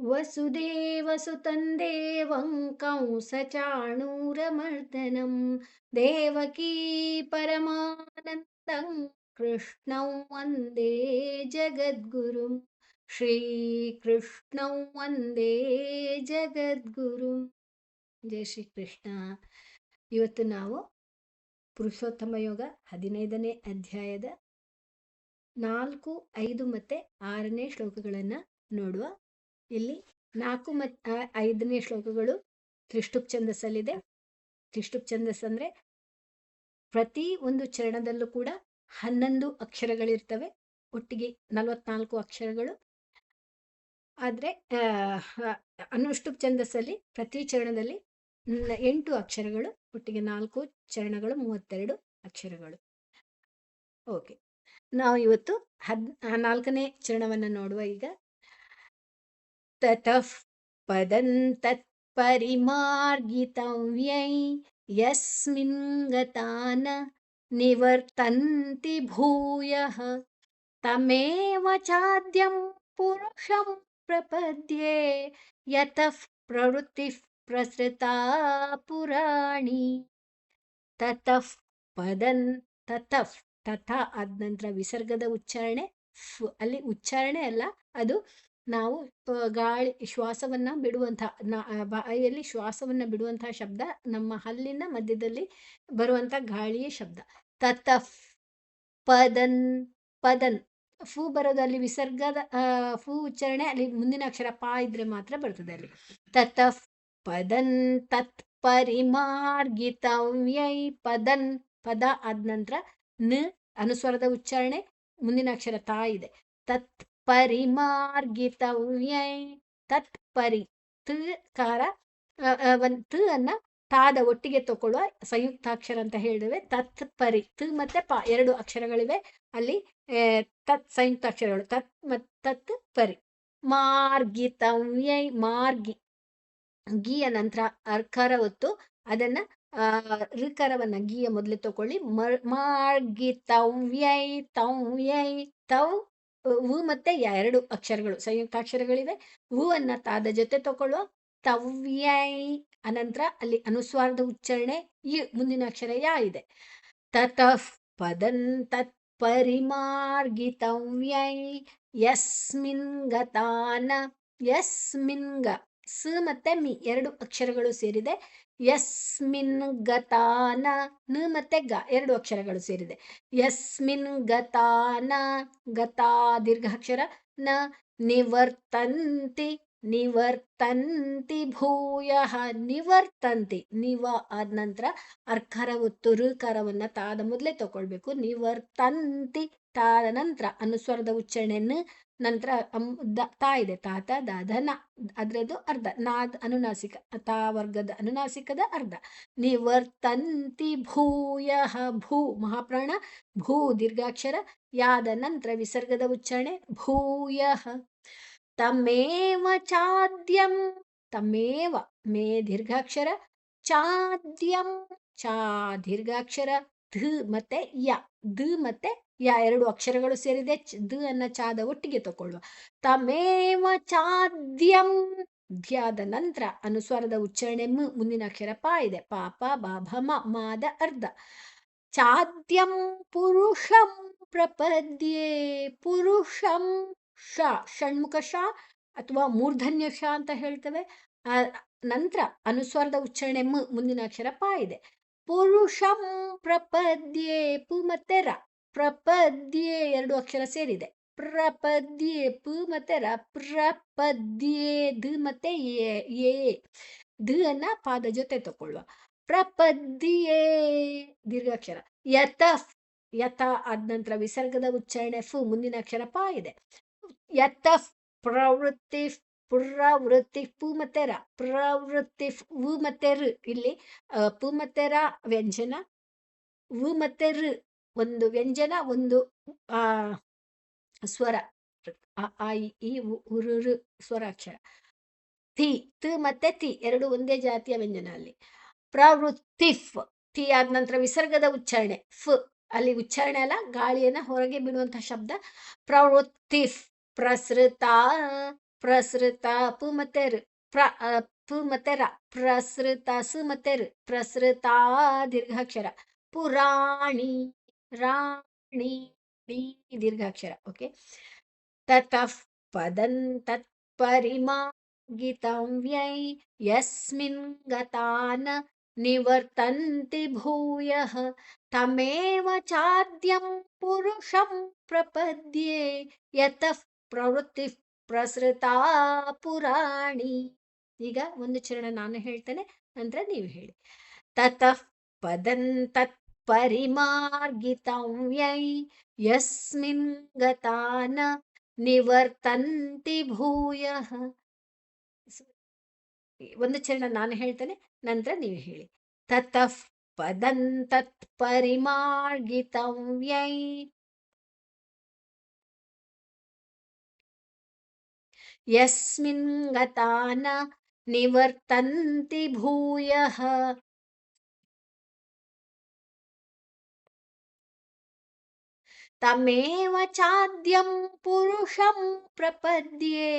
वसुदेवसुतं देवं कंसचाणूरमर्दनं देवकी परमानन्दं कृष्णं वन्दे जगद्गुरुं ಶ್ರೀಕೃಷ್ಣಂ ವಂದೇ ಜಗದ್ಗುರು ಜಯ ಶ್ರೀ ಕೃಷ್ಣ ಇವತ್ತು ನಾವು ಪುರುಷೋತ್ತಮ ಯೋಗ ಹದಿನೈದನೇ ಅಧ್ಯಾಯದ ನಾಲ್ಕು ಐದು ಮತ್ತೆ ಆರನೇ ಶ್ಲೋಕಗಳನ್ನು ನೋಡುವ ಇಲ್ಲಿ ನಾಲ್ಕು ಮತ್ ಐದನೇ ಶ್ಲೋಕಗಳು ತ್ರಿಷ್ಟುಪ್ ಛಂದಸ್ಸಲ್ಲಿದೆ ತ್ರಿಷ್ಟುಪ್ ಛಂದಸ್ ಅಂದ್ರೆ ಪ್ರತಿ ಒಂದು ಚರಣದಲ್ಲೂ ಕೂಡ ಹನ್ನೊಂದು ಅಕ್ಷರಗಳಿರ್ತವೆ. ಒಟ್ಟಿಗೆ ನಲವತ್ನಾಲ್ಕು ಅಕ್ಷರಗಳು. ಆದರೆ ಅನುಷ್ಟುಪ್ ಛಂದಸ್ಸಲ್ಲಿ ಪ್ರತಿ ಚರಣದಲ್ಲಿ ಎಂಟು ಅಕ್ಷರಗಳು, ಒಟ್ಟಿಗೆ ನಾಲ್ಕು ಚರಣಗಳು, ಮೂವತ್ತೆರಡು ಅಕ್ಷರಗಳು. ಓಕೆ. ನಾವು ಇವತ್ತು ಹದ್ ನಾಲ್ಕನೇ ಚರಣವನ್ನು ನೋಡುವ ಈಗ. ततः पदं तत्परिमार्गितव्यै यस्मिन् गता न निवर्तन्ति भूयः तमेव चाद्यं पुरुषं प्रपद्ये यतः प्रवृत्तिः प्रसृता पुराणी ತತಃ ಪದನ್ ತತಃ ತಥ ಆದ ನಂತರ ವಿಸರ್ಗದ ಉಚ್ಚಾರಣೆ ಅಲ್ಲಿ ಉಚ್ಚಾರಣೆ ಅಲ್ಲ ಅದು ನಾವು ಗಾಳಿ, ಶ್ವಾಸವನ್ನ ಬಿಡುವಂತಹ ಬಾಯಲ್ಲಿ ಶ್ವಾಸವನ್ನ ಬಿಡುವಂತಹ ಶಬ್ದ ನಮ್ಮ ಹಲ್ಲಿನ ಮಧ್ಯದಲ್ಲಿ ಬರುವಂತ ಗಾಳಿಯ ಶಬ್ದ. ತತಫ್, ಪದನ್ ಪದನ್. ಫೂ ಬರೋದು ಅಲ್ಲಿ ವಿಸರ್ಗದ ಫೂ ಉಚ್ಚಾರಣೆ ಅಲ್ಲಿ ಮುಂದಿನ ಅಕ್ಷರ ಪಾ ಇದ್ರೆ ಮಾತ್ರ ಬರ್ತದೆ ಅಲ್ಲಿ. ತತಫ್, ಪದನ್ ತತ್ ಪರಿಮಾರ್ಗಿತವ್ಯೈ ಪದನ್, ಪದ ಆದ ನಂತರ ನ ಅನುಸ್ವರದ ಉಚ್ಚಾರಣೆ ಮುಂದಿನ ಅಕ್ಷರ ತಾ ಇದೆ. ತತ್ ಪರಿಮಾರ್ಗಿತವ್ಯೈ ತತ್ ಪರಿ ಕಾರ ತ ಅನ್ನ ತಾದ ಒಟ್ಟಿಗೆ ತಗೊಳ್ಳುವ ಸಂಯುಕ್ತಾಕ್ಷರ ಅಂತ ಹೇಳಿದ್ರೆ ತತ್ ಪರಿ ತ ಮತ್ತೆ ಪ, ಎರಡು ಅಕ್ಷರಗಳಿವೆ. ಅಲ್ಲಿ ತತ್ ಸಂಯುಕ್ತಾಕ್ಷರಗಳು. ತತ್ ಮತ್ ತತ್ ಪರಿ ಮಾರ್ಗಿತವ್ಯೈ, ಮಾರ್ಗಿ. ಗೀಯ ನಂತರ ಅರ್ಕಾರ ಹೊತ್ತು ಅದನ್ನ ಋಕಾರವನ್ನ ಗೀಯ ಮೊದಲು ತಗೊಳ್ಳಿ ಮಾರ್ಗಿತವ್ಯೈ, ತವ್ಯೈ ತೌ ವು ಮತ್ತೆ ಎರಡು ಅಕ್ಷರಗಳು, ಸಂಯುಕ್ತಾಕ್ಷರಗಳಿವೆ. ವು ಅನ್ನ ತಾದ ಜೊತೆ ತಗೊಳ್ಳುವ ತವ್ಯೈ ಅನಂತರ ಅಲ್ಲಿ ಅನುಸ್ವಾರದ ಉಚ್ಚಾರಣೆ ಈ ಮುಂದಿನ ಅಕ್ಷರ ಯಾ ಇದೆ. ತತಃ ಪದನ್ ತತ್ ಪರಿಮಾರ್ಗಿತವ್ಯೈ ಯಸ್ಮಿನ್ ಗತಾನ ಯಸ್ಮಿನ್ ಗ ಸ ಮತ್ತೆ ಮಿ ಎರಡು ಅಕ್ಷರಗಳು ಸೇರಿದೆ. ಯಸ್ಮಿನ್ ಗತಾನ ನ ಮತ್ತೆ ಗ ಎರಡು ಅಕ್ಷರಗಳು ಸೇರಿದೆ. ಯಸ್ಮಿನ್ ಗತಾನ ಗತಾ ದೀರ್ಘಾಕ್ಷರ ನ ನಿವರ್ತಂತಿ ನಿವರ್ತಂತಿ ಭೂಯ ನಿವರ್ತಂತಿ ನಿವ ಆದ ನಂತರ ಅರ್ಕರವು ತುರುಕರವನ್ನ ತಾದ ಮೊದಲೇ ತಗೊಳ್ಬೇಕು ನಿವರ್ತಂತಿ ತಾದ ನಂತರ ಅನುಸ್ವರದ ಉಚ್ಚಾರಣೆಯನ್ನು ನಂತರ ಅಮ್ ತಾ ಇದೆ. ತಾತ ದಾದ ನ ಅದ್ರದ್ದು ಅರ್ಧ. ನಾದ್ ಅನುನಾಸಿಕ, ತಾ ವರ್ಗದ ಅನುನಾಸಿಕದ ಅರ್ಧ. ನಿವರ್ತಂತಿ ಭೂಯ ಭೂ, ಮಹಾಪ್ರಾಣ, ಭೂ ದೀರ್ಘಾಕ್ಷರ, ಯಾದ ನಂತರ ವಿಸರ್ಗದ ಉಚ್ಚಾರಣೆ, ಭೂಯ. ತಮೇವ ಚಾದ್ಯಂ, ತಮೇವ ಮೇ ದೀರ್ಘಾಕ್ಷರ, ಚಾದ್ಯಂ, ಚಾ ದೀರ್ಘಾಕ್ಷರ, ಧ ಮತ್ತೆ ಯ, ಧ ಮತ್ತೆ ಯಾ ಎರಡು ಅಕ್ಷರಗಳು ಸೇರಿದೆ ದ ಅನ್ನ ಚಾದ ಒಟ್ಟಿಗೆ ತಕೊಳ್ಳುವ ತಮೇವ ಚಾದ್ಯಂ ಧ್ಯಾದ ನಂತರ ಅನುಸ್ವಾರದ ಉಚ್ಚಾರಣೆ ಮುಂದಿನ ಅಕ್ಷರ ಪ ಇದೆ. ಪಾಪ ಬಾಭಮ ಮಾದ, ಅರ್ಧ. ಚಾದ್ಯಂ ಪುರುಷಂ ಪ್ರಪದ್ಯೆ, ಪುರುಷಂ ಶ ಷಣ್ಮುಖ ಶ ಅಥವಾ ಮೂರ್ಧನ್ಯ ಶ ಅಂತ ಹೇಳ್ತೇವೆ. ನಂತರ ಅನುಸ್ವಾರದ ಉಚ್ಚಾರಣೆ ಮುಂದಿನ ಅಕ್ಷರ ಪ ಇದೆ. ಪುರುಷಂ ಪ್ರಪದ್ಯೆ ಪು ಮತ್ತೆ ರ ಪ್ರಪದ್ಯೆ ಎರಡು ಅಕ್ಷರ ಸೇರಿದೆ. ಪ್ರಪದ್ಯೆ ಪು ಮತ್ತೆ ರ ಪ್ರಪದ್ಯೆ ಧ ಮತ್ತೆ ಎ ಎ ಧ ಅನ್ನ ಪಾದ ಜೊತೆ ತಗೊಳ್ಳುವ. ಪ್ರಪದ್ಯೆ ದೀರ್ಘಾಕ್ಷರ. ಯತ ಯಥ ಆದ ನಂತರ ವಿಸರ್ಗದ ಉಚ್ಚಾರಣೆ ಫು ಮುಂದಿನ ಅಕ್ಷರ ಪ ಇದೆ. ಯತ, ಪ್ರವೃತ್ತಿ ಪ್ರವೃತ್ತಿ ಪು ಮತ್ತೆ ರ, ಪ್ರವೃತ್ತಿ ಉ ಮತ್ತೆ ಋ ಇಲ್ಲಿ ಪು ಮತ್ತೆ ರ, ವ್ಯಂಜನ ಉ ಮತ್ತೆ ಋ ಒಂದು ವ್ಯಂಜನ, ಒಂದು, ಆ, ಸ್ವರ. ಆ ಈ ಉರುರು ಸ್ವರಾಕ್ಷರ. ಥಿ ತ ಮತ್ತೆ ತಿ, ಎರಡು ಒಂದೇ ಜಾತಿಯ ವ್ಯಂಜನ ಅಲ್ಲಿ. ಪ್ರವೃತ್ತಿಫ್ ತಿ ಆದ ನಂತರ ವಿಸರ್ಗದ ಉಚ್ಚಾರಣೆ. ಫ್, ಅಲ್ಲಿ ಉಚ್ಚಾರಣೆ ಅಲ್ಲ, ಗಾಳಿಯನ್ನ ಹೊರಗೆ ಬಿಡುವಂತಹ ಶಬ್ದ. ಪ್ರವೃತ್ತಿಫ್ ಪ್ರಸೃತ ಪ್ರಸೃತ, ಪು ಮತ್ತೆ ರ, ಪ್ರ ಪು ಮತ್ತೆ ರ, ಪ್ರಸೃತ, ಸು ಮತ್ತೆ ರ, ಪ್ರಸೃತ ದೀರ್ಘಾಕ್ಷರ. ಪುರಾಣಿ ರಾಣಿ ಡಿ ದೀರ್ಘಾಕ್ಷರ ಓಕೆ ತತಃ ಪದಂ ತತ್ಪರಿಮಾರ್ಗಿತಂ ವ್ಯೈ ಯಸ್ಮಿನ್ ಗತಾನ ನಿವರ್ತಂತಿ ಭೂಯಃ ತಮೇವ ಚಾದ್ಯಂ ಪುರುಷಂ ಪ್ರಪದ್ಯೆ ಯತಃ ಪ್ರವೃತ್ತಿ ಪ್ರಸೃತಾ ಪುರಾಣಿ ಈಗ ಒಂದು ಚರಣ ನಾನು ಹೇಳ್ತೇನೆ, ನಂತರ ನೀವು ಹೇಳಿ. ತತಃ ಪದಂ ತತ್ಪರಿಮಾರ್ಗಿತಂ ವ್ಯೈ ಯಸ್ಮಿನ್ ಗತಾನ ನಿವರ್ತಂತಿ ಭೂಯಃ ಒಂದು ಚರಣ ನಾನು ಹೇಳ್ತೇನೆ, ನಂತರ ನೀವು ಹೇಳಿ. ತತಃ ಪದಂ ತತ್ಪರಿಮಾರ್ಗಿತಂ ವ್ಯೈ ಯಸ್ಮಿನ್ ಗತಾನ ನಿವರ್ತಂತಿ ಭೂಯಃ. ತಮೇವ ಚಾದ್ಯಂ ಪುರುಷಂ ಪ್ರಪದ್ಯೆ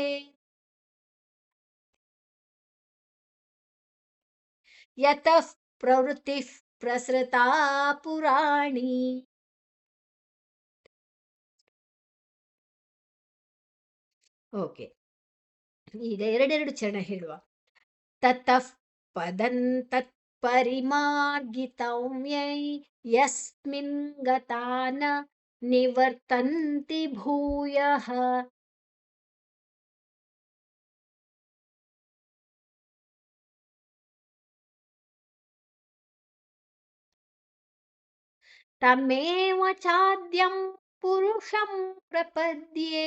ಯತಃ ಪ್ರವೃತ್ತಿ ಪ್ರಸೃತಾ ಪುರಾಣಿ ಓಕೆ ಈಗ ಎರಡೆರಡು ಚರಣ ಹೇಳುವ ತತಃ ಪದಂ ತತ್ಪರಿಮಾರ್ಗಿತಂ ಯೈ ಯಸ್ಮಿನ್ ಗತಾನ निवर्तन्ति भूयः। तमेव चाद्यं पुरुषं प्रपद्ये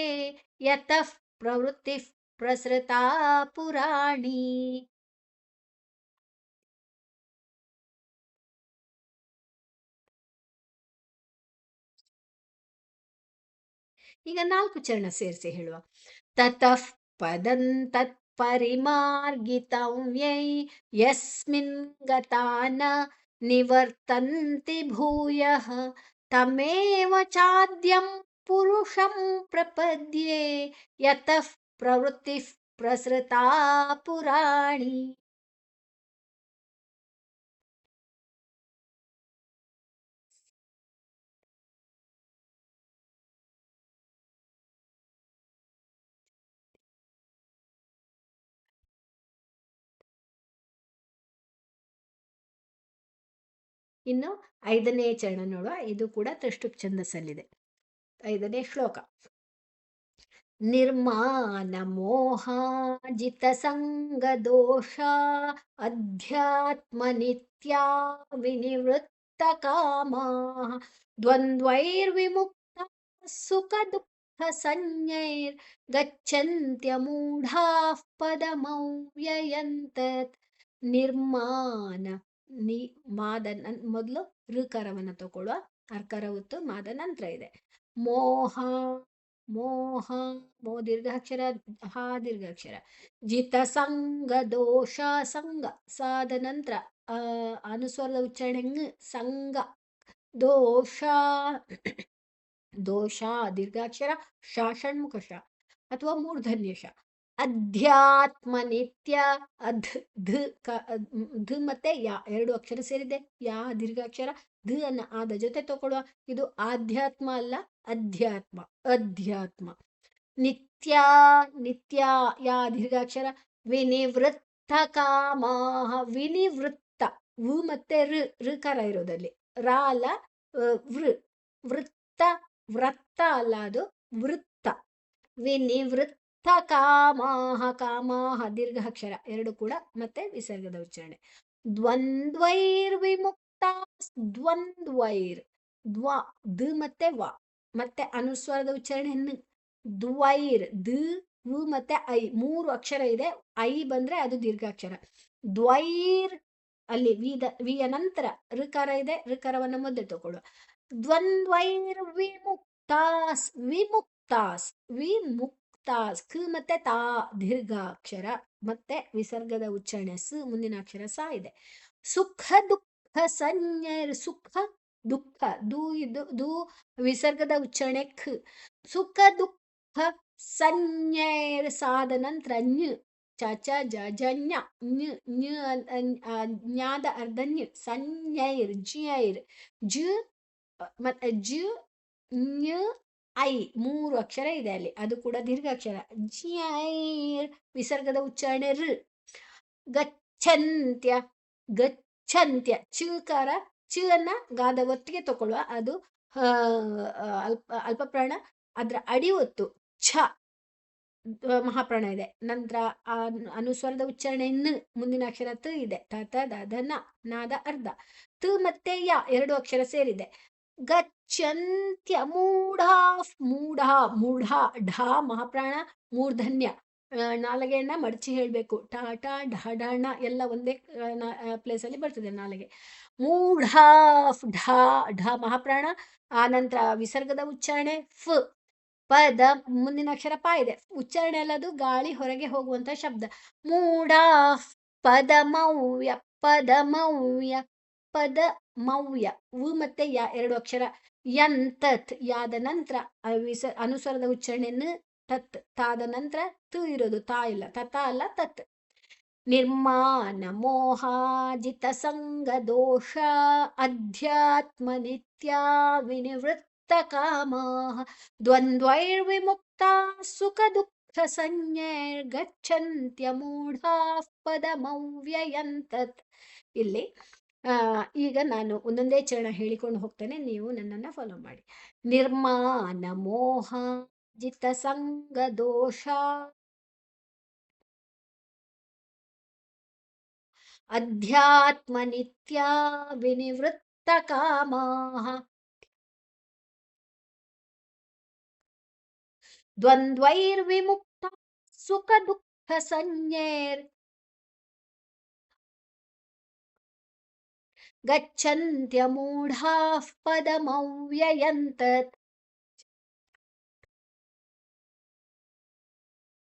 यतः प्रवृत्तिः प्रसृता पुराणी। ಈಗ ನಾಲ್ಕು ಚರಣ ಸೇರಿಸಿ ಹೇಳುವ. ತತಃ ಪದಂ ತತ್ಪರಿಮಾರ್ಗಿತಂ ವ್ಯೈ ಯಸ್ಮಿನ್ ಗತಾನ ನಿವರ್ತಂತಿ ಭೂಯಃ, ತಮೇವ ಚಾದ್ಯಂ ಪುರುಷಂ ಪ್ರಪದ್ಯೆ, ಯತಃ ಪ್ರವೃತ್ತಿ ಪ್ರಸೃತಾ ಪುರಾಣಿ। ಇನ್ನು ಐದನೇ ಚರಣ ನೋಡುವ ಇದು ಕೂಡ ತಷ್ಟು ಛಂದಸ್ಸಲ್ಲಿದೆ ಐದನೇ ಶ್ಲೋಕ. ನಿರ್ಮಾಣ ಮೋಹಾಜಿತ ಸಂಗ ದೋಷ, ಅಧ್ಯಾತ್ಮ ನಿತ್ಯ ವಿನಿವೃತ್ತ ಕಾಮ, ದ್ವಂದ್ವೈರ್ವಿಮುಕ್ತ ಸುಖ ದುಃಖ ಸಂಜ್ಞೈರ್, ಗಚ್ಚಂತ್ಯ ಮೂಢಾ ಪದಮವ್ಯಯಂತತ್ ನಿರ್ಮಾಣ ನಿ, ಮಾದ ಮೊದಲು ಋಕಾರವನ್ನು ತಗೊಳ್ಳುವ ಅರ್ಕಾರ ಹೊತ್ತು ಮಾದ ನಂತರ ಇದೆ. ಮೋಹ ಮೋಹ, ಮೋ, ದೀರ್ಘಾಕ್ಷರ, ಹಾ, ದೀರ್ಘಾಕ್ಷರ. ಜಿತ ಸಂಗ ದೋಷ ಸಂಗ ಸಾದ ನಂತರ ಆ ಅನುಸ್ವರದ ಉಚ್ಚಾರಣೆ ಸಂಘ, ದೋಷ ದೋಷ, ದೀರ್ಘಾಕ್ಷರ ಷಣ್ಮುಖ ಶ ಅಥವಾ ಮೂರ್ಧನ್ಯ ಶ ಅಧ್ಯಾತ್ಮ ನಿತ್ಯ ಅಧ್, ಧ, ಕ ಧ ಮತ್ತೆ ಯಾ ಎರಡು ಅಕ್ಷರ ಸೇರಿದೆ. ಯಾ ದೀರ್ಘಾಕ್ಷರ, ಧ ಅನ್ನ ಆದ ಜೊತೆ ತಗೊಳ್ಳುವ. ಇದು ಆಧ್ಯಾತ್ಮ ಅಲ್ಲ, ಅಧ್ಯಾತ್ಮ ಅಧ್ಯಾತ್ಮ. ನಿತ್ಯ ನಿತ್ಯ ಯಾ ದೀರ್ಘಾಕ್ಷರ, ವಿನಿವೃತ್ತ ಕಾಮಾಹ, ವಿನಿವೃತ್ತ. ವು ಮತ್ತೆ ಋ ಋಕಾರ ಇರೋದಲ್ಲಿ. ರಾ ಅಲ್ಲ ವೃ, ವೃತ್ತ ವೃತ್ತ ಅಲ್ಲ ಅದು, ವೃತ್ತ. ವಿನಿವೃತ್ತ ಕಾಮಾಹ ಕಾಮಾಹ, ದೀರ್ಘಾಕ್ಷರ ಎರಡು ಕೂಡ ಮತ್ತೆ ವಿಸರ್ಗದ ಉಚ್ಚಾರಣೆ. ದ್ವಂದ್ವೈರ್ ವಿಮುಕ್ತ ದ್ವಂದ್ವೈರ್ ದ್ವ, ದ ಮತ್ತೆ ವ, ಮತ್ತೆ ಅನುಸ್ವರದ ಉಚ್ಚಾರಣೆ ದ್ವೈರ್, ದ್ ಮತ್ತೆ ಐ, ಮೂರು ಅಕ್ಷರ ಇದೆ. ಐ ಬಂದ್ರೆ ಅದು ದೀರ್ಘಾಕ್ಷರ. ದ್ವೈರ್ ಅಲ್ಲಿ ವಿದ ವಿಯ ನಂತರ ಋಕಾರ ಇದೆ. ಋಕಾರವನ್ನು ಮೊದಲು ತಗೊಳ್ಳುವ. ದ್ವಂದ್ವೈರ್ ವಿಮುಕ್ತಾಸ್ ವಿಮುಕ್ತಾಸ್ ವಿಮುಕ್ತಾಸ್ ಕ್ ಮತ್ತೆ ತಾ ದೀರ್ಘಾಕ್ಷರ ಮತ್ತೆ ವಿಸರ್ಗದ ಉಚ್ಚಾರಣೆ ಸ್ ಮುಂದಿನ ಅಕ್ಷರ ಸ ಇದೆ. ಸುಖ ದುಃಖ ಸಂಜ್ಞೆ ಸುಖ ದುಃಖ ದು ಇದು ದು ವಿಸರ್ಗದ ಉಚ್ಚಾರಣೆ ಖ. ಸುಖ ದುಃಖ ಸಂಜ್ಞೇರ್ ಸಾದ ನಂತರ ಞ ಚ ಚ ಜ ಜ ಞ ಞ ಞ ಅನ್- ಅನ್- ಆ, ಜ್ಞಾದ ಅರ್ಧ ಞ ಸಂಜ್ಞೈರ್ ಜ್ಞೈರ್ ಜ ಮತ್ತೆ ಜ ಐ, ಮೂರು ಅಕ್ಷರ ಇದೆ ಅಲ್ಲಿ. ಅದು ಕೂಡ ದೀರ್ಘ ಅಕ್ಷರ ಜಿ ಐ ವಿಸರ್ಗದ ಉಚ್ಚಾರಣೆ ಋ ಗಚ್ಚಂತ್ಯ ಗಚ್ಚಂತ್ಯ ಚಿಕಾರ, ಚ ಅನ್ನ ಗಾದ ಒತ್ತಿಗೆ ತಗೊಳ್ಳುವ. ಅದು ಅಲ್ಪ ಅಲ್ಪ ಪ್ರಾಣ ಅದರ ಅಡಿ ಒತ್ತು, ಛ ಮಹಾಪ್ರಾಣ ಇದೆ. ನಂತರ ಅನುಸ್ವರದ ಉಚ್ಚಾರಣೆ ನ, ಮುಂದಿನ ಅಕ್ಷರ ತ ಇದೆ. ತ ತ, ದ ನಾದ ಅರ್ಧ. ತ ಮತ್ತೆ ಯ ಎರಡು ಅಕ್ಷರ ಸೇರಿದೆ. ಗಚ್ಚಂತ್ಯ ಮೂಢ ಮೂಢ ಮೂಢ ಢ ಮಹಾಪ್ರಾಣ ಮೂರ್ಧನ್ಯ. ನಾಲಿಗೆಯನ್ನ ಮಡಚಿ ಹೇಳ್ಬೇಕು. ಟ ಟ ಢ ಢ ಎಲ್ಲ ಒಂದೇ ಪ್ಲೇಸ್ ಅಲ್ಲಿ ಬರ್ತದೆ ನಾಲಗೆ. ಮೂಢ ಢ ಢ ಮಹಾಪ್ರಾಣ ಆನಂತರ ನಂತರ ವಿಸರ್ಗದ ಉಚ್ಚಾರಣೆ ಫ. ಪದ ಮುಂದಿನ ಅಕ್ಷರ ಪ ಇದೆ. ಉಚ್ಚಾರಣೆ ಅಲ್ಲದು ಗಾಳಿ ಹೊರಗೆ ಹೋಗುವಂತ ಶಬ್ದ. ಮೂಢ ಪದ ಮೌಯ ಪದ ಮೌಯ ಪದ ಮೌಯ ಉ ಮತ್ತೆ ಯ ಎರಡು ಅಕ್ಷರ. ಯಂತತ್, ಯಾದ ನಂತರ ಅನುಸರದ ವಿಸ ಅನುಸ್ವರದ ಉಚ್ಚಾರಣೆ ತತ್, ತಾದ ನಂತರ ತು ಇರೋದು, ತಾ ಇಲ್ಲ ತತ ಅಲ್ಲ ತತ್. ನಿರ್ಮಾಣ ಮೋಹಾಜಿತ ಸಂಘ, ದೋಷ, ಅಧ್ಯಾತ್ಮ, ನಿತ್ಯ, ವಿನಿವೃತ್ತ ಕಾಮ ದ್ವಂದ್ವೈರ್ವಿಮುಕ್ತ, ಸುಖ, ದುಃಖ ಸಂಜ್ಞೈರ್ಗಚ್ಚಂತ್ಯ ಮೂಢಾ ಪದಮವ್ಯಯಂತತ್ ಇಲ್ಲಿ ಈಗ ನಾನು ಒಂದೊಂದೇ ಚರಣ ಹೇಳಿಕೊಂಡು ಹೋಗ್ತೇನೆ. ನೀವು ನನ್ನನ್ನು ಫಾಲೋ ಮಾಡಿ. ನಿರ್ಮಾನ ಮೋಹ, ಜಿತ ಸಂಗ ದೋಷ. ಅಧ್ಯಾತ್ಮ, ನಿತ್ಯ, ವಿನಿವೃತ್ತ, ಕಾಮಾಹ. ದ್ವಂದ್ವೈರ್ವಿಮುಕ್ತ, ಸುಖ, ದುಃಖ, ಸಂಜ್ಞೇರ್. ಮೂಢಾಃ ಪದಮವ್ಯಯಂತತ್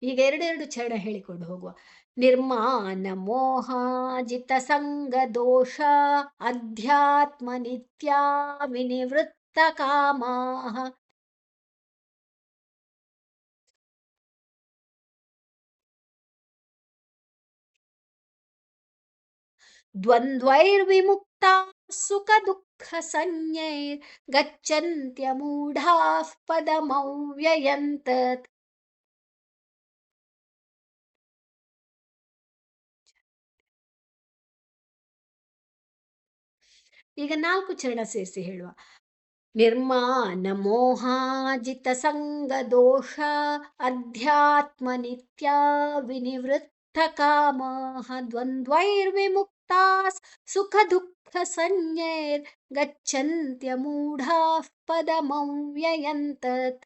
ಈಗ ಎರಡೆರಡು ಚರಣ ಹೇಳಿಕೊಂಡು ಹೋಗುವ. ನಿರ್ಮಾಣ ಮೋಹಾಜಿತ ಸಂಗ ದೋಷ, ಅಧ್ಯಾತ್ಮ, ನಿತ್ಯ, ವಿನಿವೃತ್ತ ಕಾಮಾಹ. ಗಚ್ಚಂತ್ಯ ಮೂಢಾಃ ಪದಮವ್ಯಯಂತತ್ ಈಗ ನಾಲ್ಕು ಚರಣ ಸೇರಿಸಿ ಹೇಳುವ. ನಿರ್ಮಾಣ ಮೋಹಾಜಿತ ಸಂಗ ದೋಷ ಅಧ್ಯಾತ್ಮ ನಿತ್ಯ ವಿನಿವೃತ್ತ ಕಾಮ ದ್ವಂದ್ವೈರ್ವಿಮುಕ್ತ ಸುಖ ದುಃಖ ಸಂಜ್ಞೈರ್ ಗಚ್ಚಂತ್ಯ ಮೂಢಾಃ ಪದಮವ್ಯಯಂತತ್.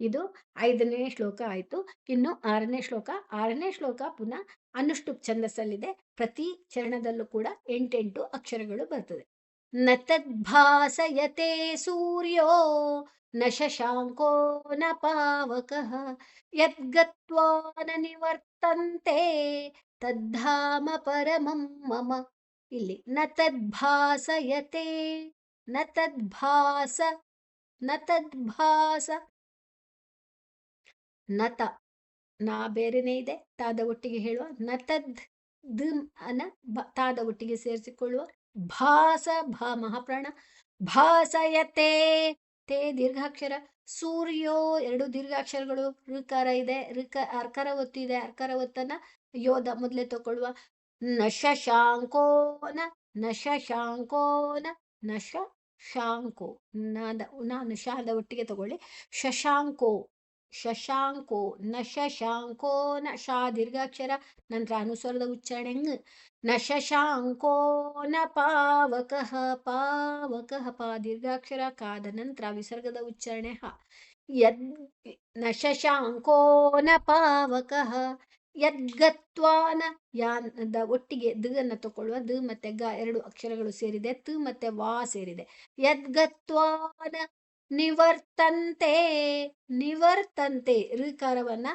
ಇದು ಐದನೇ ಶ್ಲೋಕ ಆಯಿತು. ಇನ್ನು ಆರನೇ ಶ್ಲೋಕ. ಆರನೇ ಶ್ಲೋಕ ಪುನಃ ಅನುಷ್ಠುಪ್ ಛಂದಸ್ಸಲ್ಲಿದೆ. ಪ್ರತಿ ಚರಣದಲ್ಲೂ ಕೂಡ ಎಂಟೆಂಟು ಅಕ್ಷರಗಳು ಬರ್ತದೆ. ನ ತದ್ಭಾಸಯತೆ ಸೂರ್ಯೋ ನ ಶಶಾಂಕೋ ನ ಪಾವಕಃ. ಯದ್ಗತ್ವಾ ನ ನಿವರ್ತಂತೆ ತದ್ಧಾಮ ಪರಮಂ ಮಮ. ಇಲ್ಲಿ ನ ತದ್ಭಾಸಯತೆ ನ ತದ್ಭಾಸ ನ ತದ್ಭಾಸ ನತ. ನಾ ಬೇರೆನೇ ಇದೆ, ತಾದ ಒಟ್ಟಿಗೆ ಹೇಳುವ ನತದ್ ದ್ ಅನ ತಾದ ಒಟ್ಟಿಗೆ ಸೇರಿಸಿಕೊಳ್ಳುವ, ಭಾಸ ಭಾ ಮಹಾಪ್ರಾಣ, ಭಾಸಯತೆ ತೇ ದೀರ್ಘಾಕ್ಷರ, ಸೂರ್ಯೋ ಎರಡು ದೀರ್ಘಾಕ್ಷರಗಳು, ಋಕಾರ ಇದೆ, ಋಕ, ಅರ್ಕರ ಒತ್ತು ಇದೆ, ಅರ್ಕರ ಒತ್ತನ್ನ ಯೋಧ ಮೊದಲೇ ತಗೊಳ್ಳುವ ನ ಶಶಾಂಕೋನ ನಶ ಶಶಾಂಕೋನ ನ ಶಶಾಂಕೋ ನಾದ, ನಾನು ಶಾದ ಒಟ್ಟಿಗೆ ತಗೊಳ್ಳಿ, ಶಶಾಂಕೋ. ಶಶಾಂಕೋ, ನ ಶಶಾಂಕೋ ನ ಶಾ ದೀರ್ಘಾಕ್ಷರ ನಂತರ ಅನುಸ್ವರದ ಉಚ್ಚಾರಣೆ ಹೆಂಗ ನ ಶಶಾಂಕೋ ನ ಪಾವಕಃ, ಪಾವಕ ಪಾ ದೀರ್ಘಾಕ್ಷರ ಕಾದ ನಂತರ ವಿಸರ್ಗದ ಉಚ್ಚಾರಣೆ ಹ. ಯದ್, ನ ಶಶಾಂಕೋ ನ ಪಾವಕಃ ಯದ್ಗತ್ವಾನ ಯಾನದ ಒಟ್ಟಿಗೆ ದ ಅನ್ನ ತಗೊಳ್ಳುವ ದ ಮತ್ತೆ ಗ ಎರಡು ಅಕ್ಷರಗಳು ಸೇರಿದೆ, ತ ಮತ್ತೆ ವಾ ಸೇರಿದೆ. ಯದ್ಗತ್ವಾನ ನಿವರ್ತಂತೆ ನಿವರ್ತಂತೆ. ಋಕಾರವನ್ನ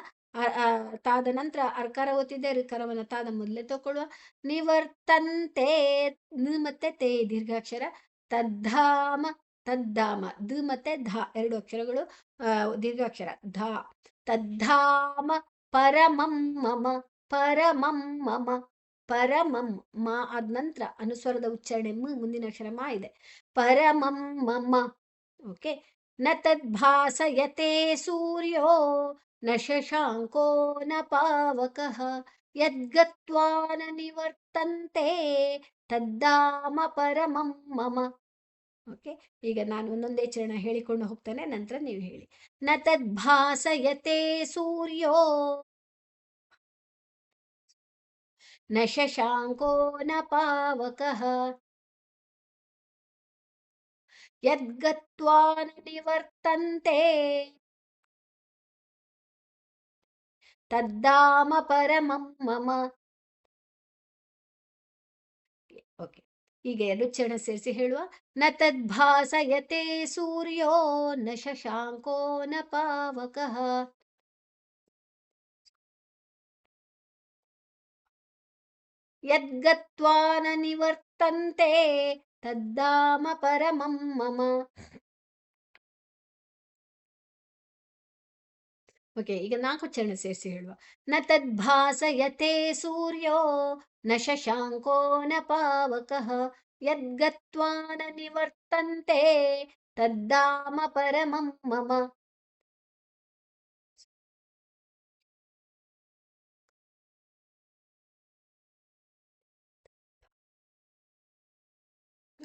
ತಾದ ನಂತರ ಅರ್ಕಾರ ಓದ್ತಿದ್ದೆ. ಋಕಾರವನ್ನ ತಾದ ಮೊದಲೇ ತಗೊಳ್ಳುವ ನಿವರ್ತಂತೆ, ನ ಮತ್ತೆ ತೇ, ದೀರ್ಘಾಕ್ಷರ. ತದ್ಧಾಮ ತದ್ಧಾಮ ದ ಮತ್ತೆ ಧ, ಎರಡು ಅಕ್ಷರಗಳು ದೀರ್ಘಾಕ್ಷರ. ಧ. ತದ್ಧಾಮ, ಪರಮಂ ಮಮ ಪರಮಂ ಮಮ, ಪರಮಂ ಮಾ ಆದ ನಂತರ ಅನುಸ್ವರದ ಉಚ್ಚಾರಣೆ ಮುಂದಿನ ಅಕ್ಷರ ಮಾ ಇದೆ. ಪರಮಂ ಮಮ. ಓಕೆ. ನ ತದ್ಭಾಸಯತೆ ಸೂರ್ಯೋ, ನ ಶಶಾಂಕೋ, ನ ಪಾವಕಃ ಯದ್ಗತ್ವಾ ನ ನಿವರ್ತಂತೆ, ತದ್ದಾಮ ಪರಮಂ ಮಮ. ಓಕೆ, ಈಗ ನಾನು ಒಂದೊಂದೇ ಚರಣ ಹೇಳಿಕೊಂಡು ಹೋಗ್ತೇನೆ, ನಂತರ ನೀವು ಹೇಳಿ. ನ ತದ್ಭಾಸಯತೆ ಸೂರ್ಯೋ, ನ ಶಶಾಂಕೋ, ನ ಪಾವಕಃ ಯದ್ಗತ್ವಾ ನ ನಿವರ್ತಂತೆ ತದ್ದಾಮ ಪರಮಂ ಮಮ ಓಕೆ ಈಗ ಎರಡು ಚರಣ ಸೇರಿಸಿ ಹೇಳುವ, ನ ತದ್ಭಾಸಯತೆ ಸೂರ್ಯೋ ನ ಶಶಾಂಕೋ ನ ಪಾವಕಃ। ಯದ್ಗತ್ವಾ ನ ನಿವರ್ತಂತೆ ತದ್ದಾಮ ಪರಮಂ ಮಮ ಓಕೆ ಈಗ ನಾಲ್ಕು ಚರಣ ಸೇರಿಸಿ ಹೇಳುವ ನ ತದ್ಭಾಸಯತೆ ಸೂರ್ಯೋ ನ ಶಶಾಂಕೋ ನ ಪಾವಕಃ ಯದ್ಗತ್ವಾ ನ ನಿವರ್ತಂತೆ ತದ್ದಾಮ ಪರಮಂ ಮಮ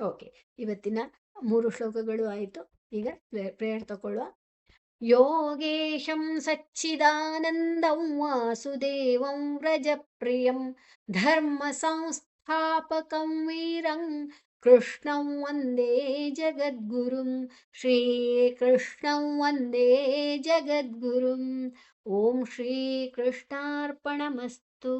ಓಕೆ, ಇವತ್ತಿನ ಮೂರು ಶ್ಲೋಕಗಳು ಆಯಿತು. ಈಗ ಪ್ರೇಯರ್ ತಗೊಳ್ಳುವ. ಯೋಗೇಶಂ ಸಚ್ಚಿದಾನಂದಂ ವಾಸುದೇವಂ ವ್ರಜಪ್ರಿಯಂ ಧರ್ಮ ಸಂಸ್ಥಾಪಕಂ ವೀರಂ ಕೃಷ್ಣಂ ವಂದೇ ಜಗದ್ಗುರುಂ ಶ್ರೀಕೃಷ್ಣಂ ವಂದೇ ಜಗದ್ಗುರುಂ. ಓಂ ಶ್ರೀಕೃಷ್ಣಾರ್ಪಣಮಸ್ತು.